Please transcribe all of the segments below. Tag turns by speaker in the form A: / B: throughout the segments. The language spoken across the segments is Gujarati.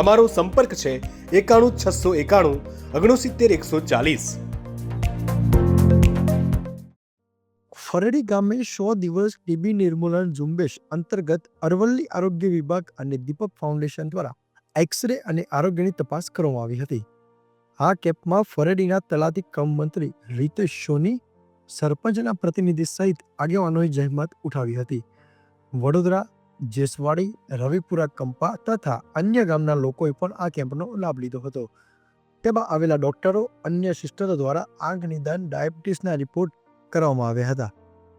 A: અમારો સંપર્ક છે એકાણું છસો એકાણું ઓગણસિત્તેર એકસો ચાલીસ.
B: ફરડી ગામે સો દિવસ ટીબી નિર્મૂલન ઝુંબેશ અંતર્ગત અરવલ્લી આરોગ્ય વિભાગ અને દીપક ફાઉન્ડેશન દ્વારા એક્સરે અને આરોગ્યની તપાસ કરવામાં આવી હતી. આ કેમ્પમાં ફરડીના તલાટી કમ મંત્રી રીતેશ સોની, સરપંચના પ્રતિનિધિ સહિત આગેવાનોએ જહેમત ઉઠાવી હતી. વડોદરા જેસવાડી, રવિપુરા, કંપા તથા અન્ય ગામના લોકોએ પણ આ કેમ્પનો લાભ લીધો હતો. તેમાં આવેલા ડોક્ટરો, અન્ય સિસ્ટરો દ્વારા આંખ નિદાન, ડાયાબિટીસના રિપોર્ટ કરવામાં આવ્યા હતા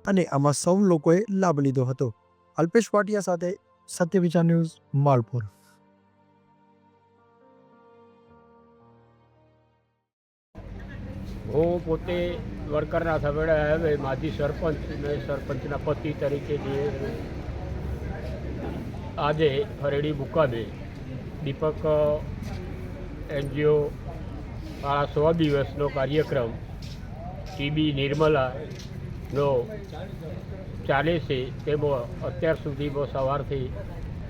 B: અને આમાં સૌ લોકોએ લાભ લીધો હતો. અલ્પેશ પાટિયા સાથે સત્ય વિચાર ન્યૂઝ, માલપુર.
C: હું પોતે વડકરના સવેડા હવે માજી સરપંચ અને સરપંચના પતિ તરીકે જે આજે ફરેડી મુકામે દીપક એનજીઓ, આ સો દિવસનો કાર્યક્રમ ટીબી નિર્મલાનો ચાલે છે તેમાં અત્યાર સુધીમાં સવારથી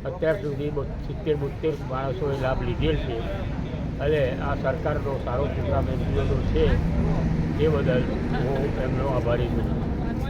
C: અત્યાર સુધી સિત્તેર બોતેર માણસોએ લાભ લીધેલ છે અને આ સરકારનો સારો પ્રોગ્રામ એનજીઓનો છે એ બદલ હું એમનો આભારી છું.